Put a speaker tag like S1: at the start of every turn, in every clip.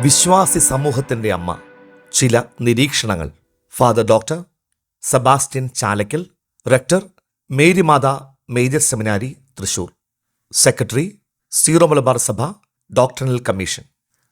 S1: വിശ്വാസി സമൂഹത്തിന്റെ അമ്മ. ചില നിരീക്ഷണങ്ങൾ. Father doctor Sebastian Chalakkal rector Marymatha major seminary Thrissur. Secretary Syro Malabar Sabha doctoral commission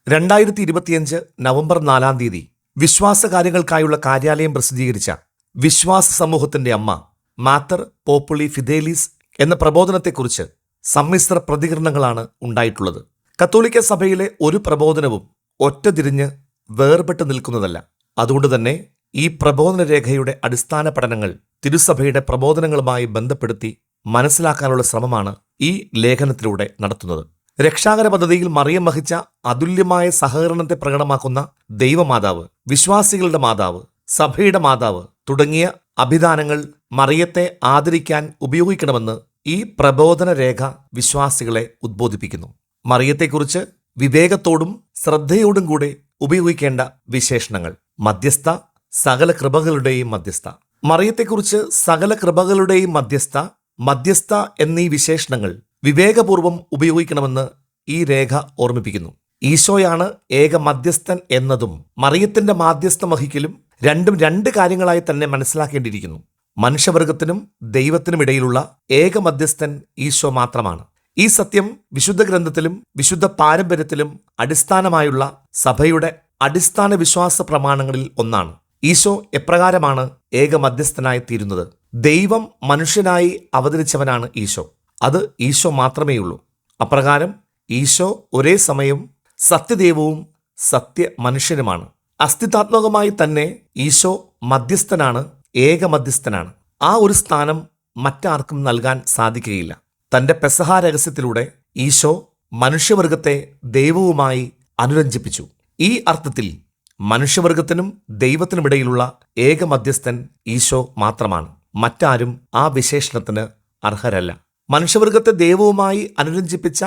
S1: രണ്ടായിരത്തി ഇരുപത്തിയഞ്ച് നവംബർ നാലാം തീയതി വിശ്വാസകാര്യങ്ങൾക്കായുള്ള കാര്യാലയം പ്രസിദ്ധീകരിച്ച വിശ്വാസ സമൂഹത്തിന്റെ അമ്മ മാത്തർ പോപ്പുളി ഫിദേലിസ് എന്ന പ്രബോധനത്തെക്കുറിച്ച് സമ്മിശ്ര പ്രതികരണങ്ങളാണ് ഉണ്ടായിട്ടുള്ളത്. കത്തോലിക്ക സഭയിലെ ഒരു പ്രബോധനവും ഒറ്റതിരിഞ്ഞ് വേർപെട്ട് നിൽക്കുന്നതല്ല. അതുകൊണ്ട് തന്നെ ഈ പ്രബോധന രേഖയുടെ അടിസ്ഥാന പഠനങ്ങൾ തിരുസഭയുടെ പ്രബോധനങ്ങളുമായി ബന്ധപ്പെടുത്തി മനസ്സിലാക്കാനുള്ള ശ്രമമാണ് ഈ ലേഖനത്തിലൂടെ നടത്തുന്നത്. രക്ഷാകര പദ്ധതിയിൽ മറിയം വഹിച്ച അതുല്യമായ സഹകരണത്തെ പ്രകടമാക്കുന്ന ദൈവമാതാവ് വിശ്വാസികളുടെ മാതാവ് സഭയുടെ മാതാവ് തുടങ്ങിയ അഭിധാനങ്ങൾ മറിയത്തെ ആദരിക്കാൻ ഉപയോഗിക്കണമെന്ന് ഈ പ്രബോധന രേഖ വിശ്വാസികളെ ഉദ്ബോധിപ്പിക്കുന്നു. മറിയത്തെക്കുറിച്ച് വിവേകത്തോടും ശ്രദ്ധയോടും കൂടെ ഉപയോഗിക്കേണ്ട വിശേഷണങ്ങൾ. മധ്യസ്ഥ സകല കൃപകളുടെയും മധ്യസ്ഥ. മറിയത്തെക്കുറിച്ച് സകല കൃപകളുടെയും മധ്യസ്ഥ മധ്യസ്ഥ എന്നീ വിശേഷണങ്ങൾ വിവേകപൂർവം ഉപയോഗിക്കണമെന്ന് ഈ രേഖ ഓർമ്മിപ്പിക്കുന്നു. ഈശോയാണ് ഏക മധ്യസ്ഥൻ എന്നതും മറിയത്തിന്റെ മാധ്യസ്ഥം വഹിക്കലും രണ്ടും രണ്ട് കാര്യങ്ങളായി തന്നെ മനസ്സിലാക്കേണ്ടിയിരിക്കുന്നു. മനുഷ്യവർഗത്തിനും ദൈവത്തിനും ഇടയിലുള്ള ഏക മധ്യസ്ഥൻ ഈശോ മാത്രമാണ്. ഈ സത്യം വിശുദ്ധ ഗ്രന്ഥത്തിലും വിശുദ്ധ പാരമ്പര്യത്തിലും അടിസ്ഥാനമായുള്ള സഭയുടെ അടിസ്ഥാന വിശ്വാസ പ്രമാണങ്ങളിൽ ഒന്നാണ്. ഈശോ എപ്രകാരമാണ് ഏക മധ്യസ്ഥനായി തീരുന്നത്. ദൈവം മനുഷ്യനായി അവതരിച്ചവനാണ് ഈശോ. അത് ഈശോ മാത്രമേയുള്ളൂ. അപ്രകാരം ഈശോ ഒരേ സമയം സത്യദൈവവും സത്യ മനുഷ്യനുമാണ് അസ്തിത്വാത്മകമായി തന്നെ ഈശോ മധ്യസ്ഥനാണ് ഏക മധ്യസ്ഥനാണ്. ആ ഒരു സ്ഥാനം മറ്റാർക്കും നൽകാൻ സാധിക്കുകയില്ല. തന്റെ പെസഹ രഹസ്യത്തിലൂടെ ഈശോ മനുഷ്യവർഗത്തെ ദൈവവുമായി അനുരഞ്ജിപ്പിച്ചു. ഈ അർത്ഥത്തിൽ മനുഷ്യവർഗത്തിനും ദൈവത്തിനുമിടയിലുള്ള ഏക മധ്യസ്ഥൻ ഈശോ മാത്രമാണ്. മറ്റാരും ആ വിശേഷണത്തിന് അർഹരല്ല. മനുഷ്യവർഗത്തെ ദൈവവുമായി അനുരഞ്ജിപ്പിച്ച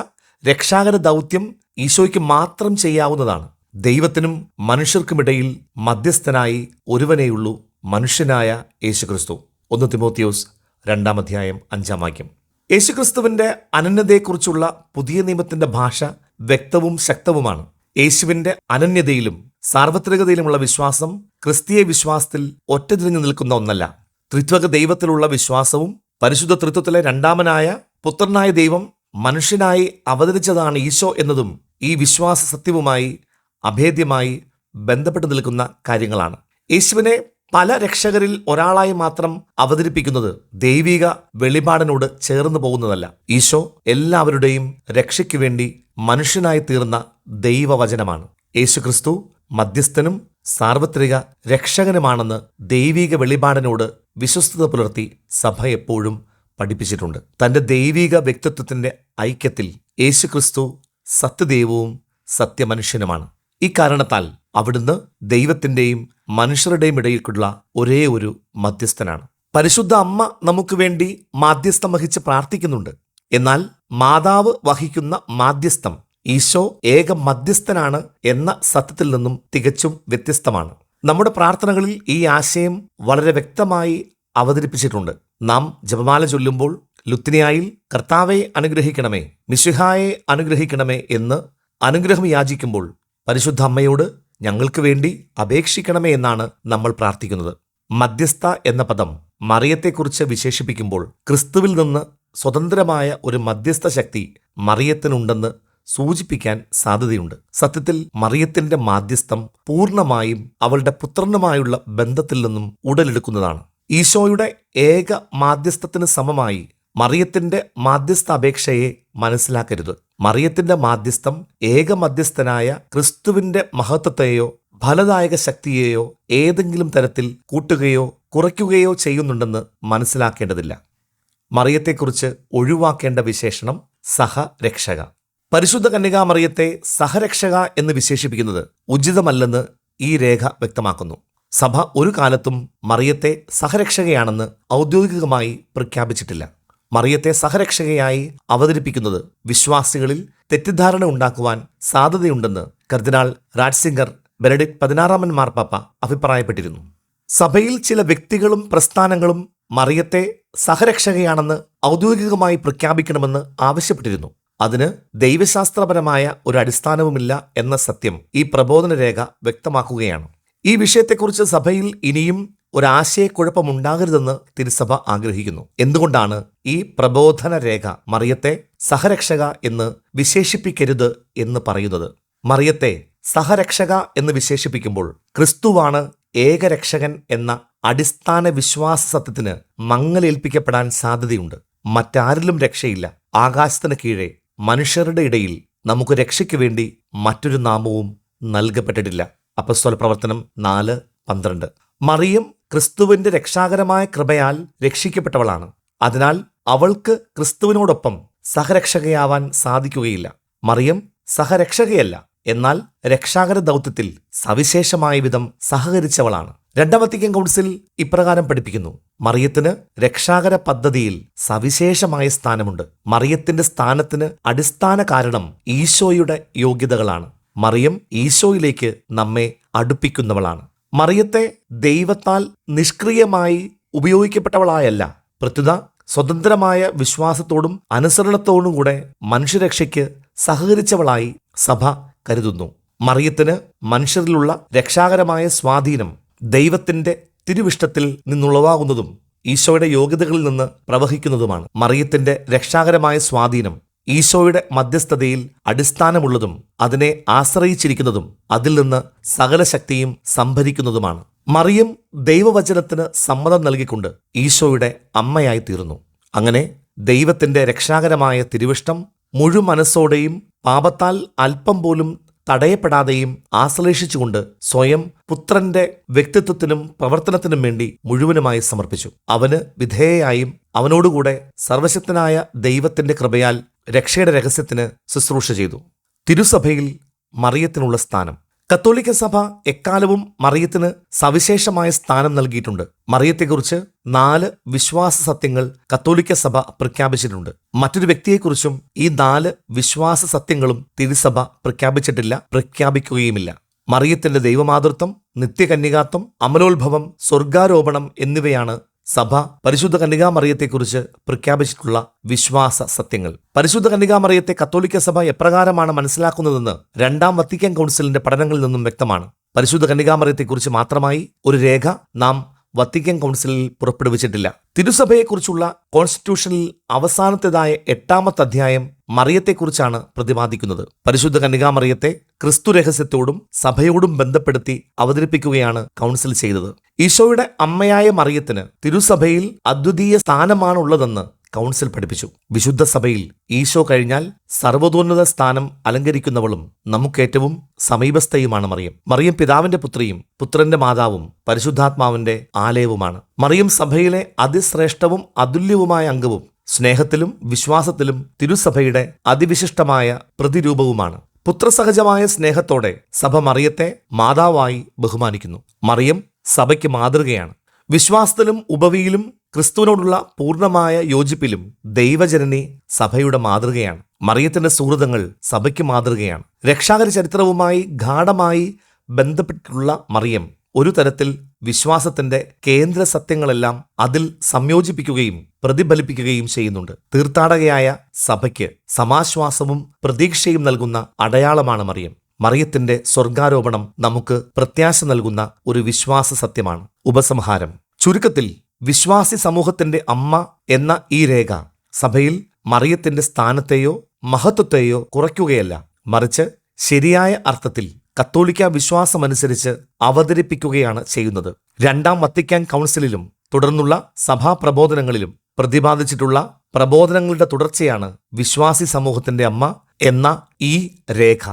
S1: രക്ഷാകര ദൗത്യം ഈശോയ്ക്ക് മാത്രം ചെയ്യാവുന്നതാണ്. ദൈവത്തിനും മനുഷ്യർക്കുമിടയിൽ മധ്യസ്ഥനായി ഒരുവനേയുള്ളൂ മനുഷ്യനായ യേശുക്രിസ്തു. ഒന്ന് തിമോത്തിയോസ് രണ്ടാം അധ്യായം അഞ്ചാം വാക്യം. യേശുക്രിസ്തുവിന്റെ അനന്യതയെക്കുറിച്ചുള്ള പുതിയ നിയമത്തിന്റെ ഭാഷ വ്യക്തവും ശക്തവുമാണ്. യേശുവിന്റെ അനന്യതയിലും സാർവത്രികതയിലുമുള്ള വിശ്വാസം ക്രിസ്തീയ വിശ്വാസത്തിൽ ഒറ്റതിരിഞ്ഞു നിൽക്കുന്ന ഒന്നല്ല. ത്രിത്വക ദൈവത്തിലുള്ള വിശ്വാസവും പരിശുദ്ധ ത്രിത്വത്തിലെ രണ്ടാമനായ പുത്രനായ ദൈവം മനുഷ്യനായി അവതരിച്ചതാണ് ഈശോ എന്നതും ഈ വിശ്വാസ സത്യവുമായി അഭേദ്യമായി ബന്ധപ്പെട്ട് നിൽക്കുന്ന കാര്യങ്ങളാണ്. യേശുവിനെ പല രക്ഷകരിൽ ഒരാളായി മാത്രം അവതരിപ്പിക്കുന്നത് ദൈവിക വെളിപാടിനോട് ചേർന്ന് പോകുന്നതല്ല. ഈശോ എല്ലാവരുടെയും രക്ഷയ്ക്ക് വേണ്ടി മനുഷ്യനായി തീർന്ന ദൈവവചനമാണ്. യേശുക്രിസ്തു മധ്യസ്ഥനും സാർവത്രിക രക്ഷകനുമാണെന്ന് ദൈവിക വെളിപാടിനോട് വിശ്വസ്തത പുലർത്തി സഭ എപ്പോഴും പഠിപ്പിച്ചിട്ടുണ്ട്. തന്റെ ദൈവിക വ്യക്തിത്വത്തിന്റെ ഐക്യത്തിൽ യേശുക്രിസ്തു സത്യദൈവവും സത്യമനുഷ്യനുമാണ്. ഇക്കാരണത്താൽ അവിടുന്ന് ദൈവത്തിന്റെയും മനുഷ്യരുടെയും ഇടയിലേക്കുള്ള ഒരേ ഒരു മധ്യസ്ഥനാണ്. പരിശുദ്ധ അമ്മ നമുക്ക് വേണ്ടി മാധ്യസ്ഥം വഹിച്ച് പ്രാർത്ഥിക്കുന്നുണ്ട്. എന്നാൽ മാതാവ് വഹിക്കുന്ന മാധ്യസ്ഥം ഈശോ ഏക മധ്യസ്ഥനാണ് എന്ന സത്യത്തിൽ നിന്നും തികച്ചും വ്യത്യസ്തമാണ്. നമ്മുടെ പ്രാർത്ഥനകളിൽ ഈ ആശയം വളരെ വ്യക്തമായി അവതരിപ്പിച്ചിട്ടുണ്ട്. നാം ജപമാല ചൊല്ലുമ്പോൾ ലുത്തിനിയായിൽ കർത്താവെ അനുഗ്രഹിക്കണമേ മിശിഹായെ അനുഗ്രഹിക്കണമേ എന്ന് അനുഗ്രഹം യാചിക്കുമ്പോൾ പരിശുദ്ധ അമ്മയോട് ഞങ്ങൾക്ക് വേണ്ടി അപേക്ഷിക്കണമേ എന്നാണ് നമ്മൾ പ്രാർത്ഥിക്കുന്നത്. മധ്യസ്ഥ എന്ന പദം മറിയത്തെക്കുറിച്ച് വിശേഷിപ്പിക്കുമ്പോൾ ക്രിസ്തുവിൽ നിന്ന് സ്വതന്ത്രമായ ഒരു മധ്യസ്ഥ ശക്തി മറിയത്തിനുണ്ടെന്ന് സൂചിപ്പിക്കാൻ സാധ്യതയുണ്ട്. സത്യത്തിൽ മറിയത്തിന്റെ മാധ്യസ്ഥം പൂർണമായും അവളുടെ പുത്രനുമായുള്ള ബന്ധത്തിൽ നിന്നും ഉടലെടുക്കുന്നതാണ്. ഈശോയുടെ ഏക മാധ്യസ്ഥത്തിന് സമമായി മറിയത്തിന്റെ മാധ്യസ്ഥ അപേക്ഷയെ മനസ്സിലാക്കരുത്. മറിയത്തിന്റെ മാധ്യസ്ഥം ഏക മധ്യസ്ഥനായ ക്രിസ്തുവിന്റെ മഹത്വത്തെയോ ഫലദായക ശക്തിയെയോ ഏതെങ്കിലും തരത്തിൽ കൂട്ടുകയോ കുറയ്ക്കുകയോ ചെയ്യുന്നുണ്ടെന്ന് മനസ്സിലാക്കേണ്ടതില്ല. മറിയത്തെക്കുറിച്ച് ഒഴിവാക്കേണ്ട വിശേഷണം സഹരക്ഷക. പരിശുദ്ധ കന്യകാ മറിയത്തെ സഹരക്ഷക എന്ന് വിശേഷിപ്പിക്കുന്നത് ഉചിതമല്ലെന്ന് ഈ രേഖ വ്യക്തമാക്കുന്നു. സഭ ഒരു കാലത്തും മറിയത്തെ സഹരക്ഷകയാണെന്ന് ഔദ്യോഗികമായി പ്രഖ്യാപിച്ചിട്ടില്ല. മറിയത്തെ സഹരക്ഷകയായി അവതരിപ്പിക്കുന്നത് വിശ്വാസികളിൽ തെറ്റിദ്ധാരണ ഉണ്ടാക്കുവാൻ സാധ്യതയുണ്ടെന്ന് കർദിനാൾ രാജ്സിംഗർ ബെനഡിക് പതിനാറാമൻ മാർപ്പാപ്പ അഭിപ്രായപ്പെട്ടിരുന്നു. സഭയിൽ ചില വ്യക്തികളും പ്രസ്ഥാനങ്ങളും മറിയത്തെ സഹരക്ഷകയാണെന്ന് ഔദ്യോഗികമായി പ്രഖ്യാപിക്കണമെന്ന് ആവശ്യപ്പെട്ടിരുന്നു. അതിന് ദൈവശാസ്ത്രപരമായ ഒരു അടിസ്ഥാനവുമില്ല എന്ന സത്യം ഈ പ്രബോധന രേഖ വ്യക്തമാക്കുകയാണ്. ഈ വിഷയത്തെക്കുറിച്ച് സഭയിൽ ഇനിയും ഒരാശയക്കുഴപ്പമുണ്ടാകരുതെന്ന് തിരുസഭ ആഗ്രഹിക്കുന്നു. എന്തുകൊണ്ടാണ് ഈ പ്രബോധന രേഖ മറിയത്തെ സഹരക്ഷക എന്ന് വിശേഷിപ്പിക്കരുത് എന്ന് പറയുന്നത്? മറിയത്തെ സഹരക്ഷക എന്ന് വിശേഷിപ്പിക്കുമ്പോൾ ക്രിസ്തുവാണ് ഏകരക്ഷകൻ എന്ന അടിസ്ഥാന വിശ്വാസ സത്യത്തിന് മങ്ങലേൽപ്പിക്കപ്പെടാൻ സാധ്യതയുണ്ട്. മറ്റാരിലും രക്ഷയില്ല. ആകാശത്തിന് കീഴെ മനുഷ്യരുടെ ഇടയിൽ നമുക്ക് രക്ഷയ്ക്ക് വേണ്ടി മറ്റൊരു നാമവും നൽകപ്പെട്ടിട്ടില്ല. അപ്പസ്വല പ്രവർത്തനം നാല് പന്ത്രണ്ട്. മറിയം ക്രിസ്തുവിന്റെ രക്ഷാകരമായ കൃപയാൽ രക്ഷിക്കപ്പെട്ടവളാണ്. അതിനാൽ അവൾക്ക് ക്രിസ്തുവിനോടൊപ്പം സഹരക്ഷകയാവാൻ സാധിക്കുകയില്ല. മറിയം സഹരക്ഷകയല്ല എന്നാൽ രക്ഷാകര ദൗത്യത്തിൽ സവിശേഷമായ വിധം സഹകരിച്ചവളാണ്. രണ്ടാം വത്തിക്കൻ കൗൺസിൽ ഇപ്രകാരം പഠിപ്പിക്കുന്നു. മറിയത്തിന് രക്ഷാകര പദ്ധതിയിൽ സവിശേഷമായ സ്ഥാനമുണ്ട്. മറിയത്തിന്റെ സ്ഥാനത്തിന് അടിസ്ഥാന കാരണം ഈശോയുടെ യോഗ്യതകളാണ്. മറിയം ഈശോയിലേക്ക് നമ്മെ അടുപ്പിക്കുന്നവളാണ്. മറിയത്തെ ദൈവത്താൽ നിഷ്ക്രിയമായി ഉപയോഗിക്കപ്പെട്ടവളായല്ല. പ്രത്യുത സ്വതന്ത്രമായ വിശ്വാസത്തോടും അനുസരണത്തോടും കൂടെ മനുഷ്യരക്ഷയ്ക്ക് സഹകരിച്ചവളായി സഭ കരുതുന്നു. മറിയത്തിന് മനുഷ്യരിലുള്ള രക്ഷാകരമായ സ്വാധീനം ദൈവത്തിന്റെ തിരുവിഷ്ടത്തിൽ നിന്നുളവാകുന്നതും ഈശോയുടെ യോഗ്യതകളിൽ നിന്ന് പ്രവഹിക്കുന്നതുമാണ്. മറിയത്തിന്റെ രക്ഷാകരമായ സ്വാധീനം ഈശോയുടെ മധ്യസ്ഥതയിൽ അടിസ്ഥാനമുള്ളതും അതിനെ ആശ്രയിച്ചിരിക്കുന്നതും അതിൽ നിന്ന് സകല ശക്തിയും സംഭരിക്കുന്നതുമാണ്. മറിയം ദൈവവചനത്തിന് സമ്മതം നൽകിക്കൊണ്ട് ഈശോയുടെ അമ്മയായി തീർന്നു അങ്ങനെ ദൈവത്തിന്റെ രക്ഷാകരമായ തിരുവിഷ്ടം മുഴുമനസ്സോടെയും പാപത്താൽ അല്പം പോലും തടയപ്പെടാതെയും ആശ്ലേഷിച്ചുകൊണ്ട് സ്വയം പുത്രന്റെ വ്യക്തിത്വത്തിനും പ്രവർത്തനത്തിനും വേണ്ടി മുഴുവനുമായി സമർപ്പിച്ചു. അവന് വിധേയയായും അവനോടുകൂടെ സർവശക്തനായ ദൈവത്തിന്റെ കൃപയാൽ രക്ഷയുടെ രഹസ്യത്തിന് ശുശ്രൂഷ ചെയ്തു. തിരുസഭയിൽ മറിയത്തിനുള്ള സ്ഥാനം. കത്തോലിക്ക സഭ എക്കാലവും മറിയത്തിന് സവിശേഷമായ സ്ഥാനം നൽകിയിട്ടുണ്ട്. മറിയത്തെക്കുറിച്ച് നാല് വിശ്വാസ സത്യങ്ങൾ കത്തോലിക്ക സഭ പ്രഖ്യാപിച്ചിട്ടുണ്ട്. മറ്റൊരു വ്യക്തിയെക്കുറിച്ചും ഈ നാല് വിശ്വാസ സത്യങ്ങളും തിരുസഭ പ്രഖ്യാപിച്ചിട്ടില്ല പ്രഖ്യാപിക്കുകയുമില്ല. മറിയത്തിന്റെ ദൈവമാതൃത്വം നിത്യകന്യകാത്വം അമലോത്ഭവം സ്വർഗാരോപണം എന്നിവയാണ് സഭ പരിശുദ്ധ കന്യകാമറിയത്തെക്കുറിച്ച് പ്രഖ്യാപിച്ചിട്ടുള്ള വിശ്വാസ സത്യങ്ങൾ. പരിശുദ്ധ കന്യകാമറിയത്തെ കത്തോലിക്ക സഭ എപ്രകാരമാണ് മനസ്സിലാക്കുന്നതെന്ന് രണ്ടാം വത്തിക്കാൻ കൗൺസിലിന്റെ പഠനങ്ങളിൽ നിന്നും വ്യക്തമാണ്. പരിശുദ്ധ കന്യകാമറിയത്തെക്കുറിച്ച് മാത്രമായി ഒരു രേഖ നാം വത്തിക്കാൻ കൗൺസിലിൽ പുറപ്പെടുവിച്ചിട്ടില്ല. തിരുസഭയെക്കുറിച്ചുള്ള കോൺസ്റ്റിറ്റ്യൂഷനിൽ അവസാനത്തേതായ എട്ടാമത്തെ അധ്യായം മറിയത്തെക്കുറിച്ചാണ് പ്രതിപാദിക്കുന്നത്. പരിശുദ്ധ കന്യകാമറിയത്തെ ക്രിസ്തു രഹസ്യത്തോടും സഭയോടും ബന്ധപ്പെടുത്തി അവതരിപ്പിക്കുകയാണ് കൗൺസിൽ ചെയ്തത്. ഈശോയുടെ അമ്മയായ മറിയത്തിന് തിരുസഭയിൽ അദ്വിതീയ സ്ഥാനമാണുള്ളതെന്ന് കൗൺസിൽ പഠിപ്പിച്ചു. വിശുദ്ധ സഭയിൽ ഈശോ കഴിഞ്ഞാൽ സർവതോന്നത സ്ഥാനം അലങ്കരിക്കുന്നവളും നമുക്കേറ്റവും സമീപസ്ഥയുമാണ് മറിയം. മറിയം പിതാവിന്റെ പുത്രിയും പുത്രന്റെ മാതാവും പരിശുദ്ധാത്മാവിന്റെ ആലയവുമാണ്. മറിയം സഭയിലെ അതിശ്രേഷ്ഠവും അതുല്യവുമായ അംഗവും സ്നേഹത്തിലും വിശ്വാസത്തിലും തിരുസഭയുടെ അതിവിശിഷ്ടമായ പ്രതിരൂപവുമാണ്. പുത്രസഹജമായ സ്നേഹത്തോടെ സഭ മറിയത്തെ മാതാവായി ബഹുമാനിക്കുന്നു. മറിയം സഭയ്ക്ക് മാതൃകയാണ്. വിശ്വാസത്തിലും ഉപവിയിലും ക്രിസ്തുവിനോടുള്ള പൂർണമായ യോജിപ്പിലും ദൈവജനനി സഭയുടെ മാതൃകയാണ്. മറിയത്തിന്റെ സുഹൃതങ്ങൾ സഭയ്ക്ക് മാതൃകയാണ്. രക്ഷാകര ചരിത്രവുമായി ഗാഠമായി ബന്ധപ്പെട്ടിട്ടുള്ള മറിയം ഒരു തരത്തിൽ വിശ്വാസത്തിന്റെ കേന്ദ്ര സത്യങ്ങളെല്ലാം അതിൽ സംയോജിപ്പിക്കുകയും പ്രതിഫലിപ്പിക്കുകയും ചെയ്യുന്നുണ്ട്. തീർത്ഥാടകയായ സഭയ്ക്ക് സമാശ്വാസവും പ്രതീക്ഷയും നൽകുന്ന അടയാളമാണ് മറിയം. മറിയത്തിന്റെ സ്വർഗാരോപണം നമുക്ക് പ്രത്യാശ നൽകുന്ന ഒരു വിശ്വാസ സത്യമാണ്. ഉപസംഹാരം. ചുരുക്കത്തിൽ വിശ്വാസി സമൂഹത്തിന്റെ അമ്മ എന്ന ഈ രേഖ സഭയിൽ മറിയത്തിന്റെ സ്ഥാനത്തെയോ മഹത്വത്തെയോ കുറയ്ക്കുകയല്ല. മറിച്ച് ശരിയായ അർത്ഥത്തിൽ കത്തോലിക്ക വിശ്വാസമനുസരിച്ച് അവതരിപ്പിക്കുകയാണ് ചെയ്യുന്നത്. രണ്ടാം വത്തിക്കാൻ കൗൺസിലിലും തുടർന്നുള്ള സഭാ പ്രബോധനങ്ങളിലും പ്രതിപാദിച്ചിട്ടുള്ള പ്രബോധനങ്ങളുടെ തുടർച്ചയാണ് വിശ്വാസി സമൂഹത്തിന്റെ അമ്മ എന്ന ഈ രേഖ.